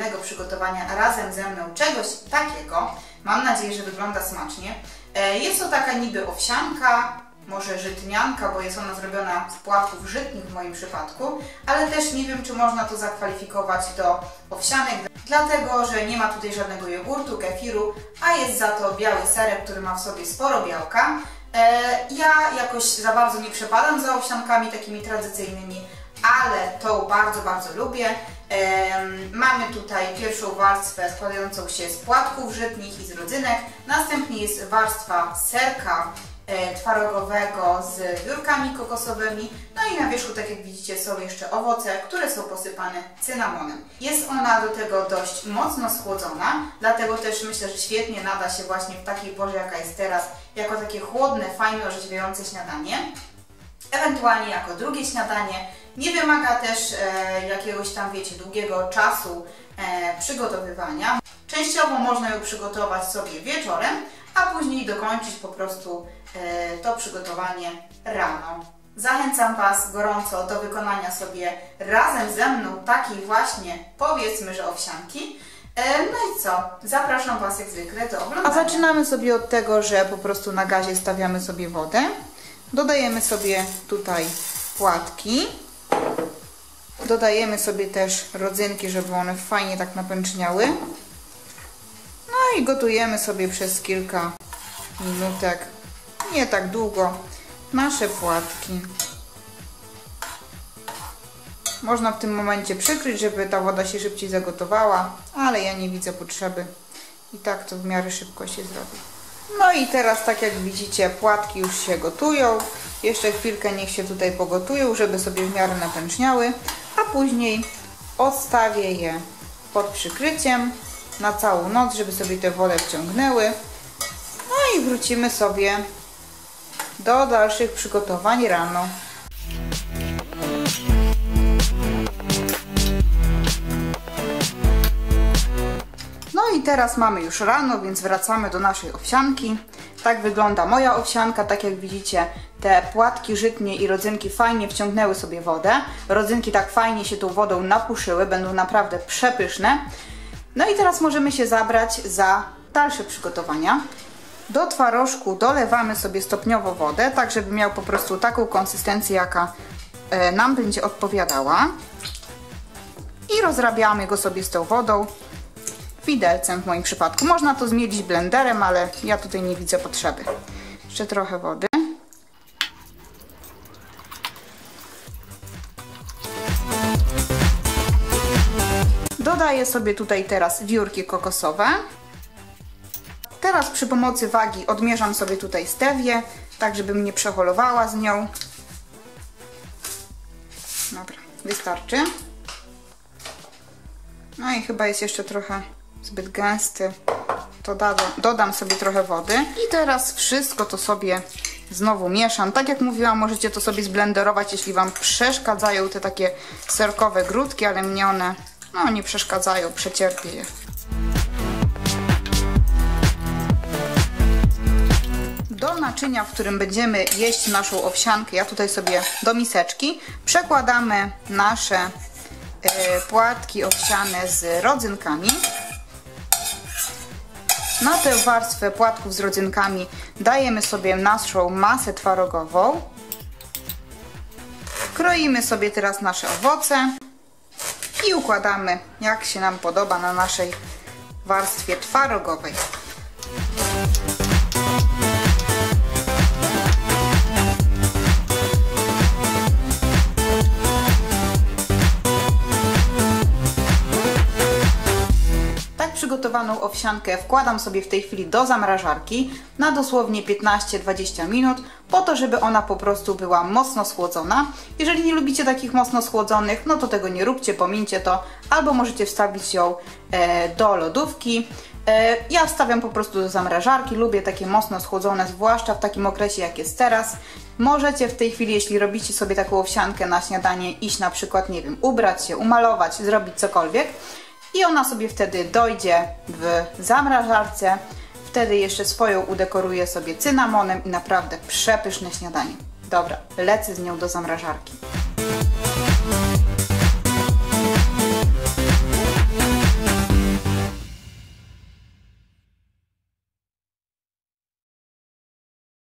wspólnego przygotowania razem ze mną czegoś takiego. Mam nadzieję, że wygląda smacznie. E, jest to taka niby owsianka, może żytnianka, bo jest ona zrobiona z płatków żytnich w moim przypadku, ale też nie wiem, czy można to zakwalifikować do owsianek, dlatego że nie ma tutaj żadnego jogurtu, kefiru, a jest za to biały serek, który ma w sobie sporo białka. E, ja jakoś za bardzo nie przepadam za owsiankami takimi tradycyjnymi, ale to bardzo, bardzo lubię. Mamy tutaj pierwszą warstwę składającą się z płatków żytnich i z rodzynek, następnie jest warstwa serka e, twarogowego z wiórkami kokosowymi, no i na wierzchu, tak jak widzicie, są jeszcze owoce, które są posypane cynamonem. Jest ona do tego dość mocno schłodzona, dlatego też myślę, że świetnie nada się właśnie w takiej porze, jaka jest teraz, jako takie chłodne, fajne, orzeźwiające śniadanie. Ewentualnie jako drugie śniadanie nie wymaga też e, jakiegoś tam, wiecie, długiego czasu e, przygotowywania. Częściowo można ją przygotować sobie wieczorem, a później dokończyć po prostu e, to przygotowanie rano. Zachęcam Was gorąco do wykonania sobie razem ze mną takiej właśnie, powiedzmy, że owsianki. E, no i co? Zapraszam Was jak zwykle do oglądania. A zaczynamy sobie od tego, że po prostu na gazie stawiamy sobie wodę. Dodajemy sobie tutaj płatki. Dodajemy sobie też rodzynki, żeby one fajnie tak napęczniały. No i gotujemy sobie przez kilka minutek, nie tak długo, nasze płatki. Można w tym momencie przykryć, żeby ta woda się szybciej zagotowała, ale ja nie widzę potrzeby. I tak to w miarę szybko się zrobi. No i teraz, tak jak widzicie, płatki już się gotują. Jeszcze chwilkę niech się tutaj pogotują, żeby sobie w miarę napęczniały, a później odstawię je pod przykryciem na całą noc, żeby sobie tę wodę wciągnęły. No i wrócimy sobie do dalszych przygotowań rano. Teraz mamy już rano, więc wracamy do naszej owsianki. Tak wygląda moja owsianka, tak jak widzicie te płatki żytnie i rodzynki fajnie wciągnęły sobie wodę. Rodzynki tak fajnie się tą wodą napuszyły, będą naprawdę przepyszne. No i teraz możemy się zabrać za dalsze przygotowania. Do twarożku dolewamy sobie stopniowo wodę, tak żeby miał po prostu taką konsystencję, jaka e, nam będzie odpowiadała. I rozrabiamy go sobie z tą wodą widelcem w moim przypadku. Można to zmielić blenderem, ale ja tutaj nie widzę potrzeby. Jeszcze trochę wody. Dodaję sobie tutaj teraz wiórki kokosowe. Teraz przy pomocy wagi odmierzam sobie tutaj stewię, tak żebym nie przeholowała z nią. Dobra, wystarczy. No i chyba jest jeszcze trochę zbyt gęsty, to dodam sobie trochę wody. I teraz wszystko to sobie znowu mieszam. Tak jak mówiłam, możecie to sobie zblenderować, jeśli Wam przeszkadzają te takie serkowe grudki, ale mnie one no, nie przeszkadzają, przecierpię je. Do naczynia, w którym będziemy jeść naszą owsiankę, ja tutaj sobie do miseczki przekładamy nasze y, płatki owsiane z rodzynkami. Na tę warstwę płatków z rodzynkami dajemy sobie naszą masę twarogową. Kroimy sobie teraz nasze owoce i układamy jak się nam podoba na naszej warstwie twarogowej. Przygotowaną owsiankę wkładam sobie w tej chwili do zamrażarki na dosłownie 15-20 minut, po to, żeby ona po prostu była mocno schłodzona. Jeżeli nie lubicie takich mocno schłodzonych, no to tego nie róbcie, pomińcie to, albo możecie wstawić ją e, do lodówki. E, ja wstawiam po prostu do zamrażarki, lubię takie mocno schłodzone, zwłaszcza w takim okresie jak jest teraz. Możecie w tej chwili, jeśli robicie sobie taką owsiankę na śniadanie, iść na przykład, nie wiem, ubrać się, umalować, zrobić cokolwiek i ona sobie wtedy dojdzie w zamrażarce. Wtedy jeszcze swoją udekoruję sobie cynamonem i naprawdę przepyszne śniadanie. Dobra, lecę z nią do zamrażarki.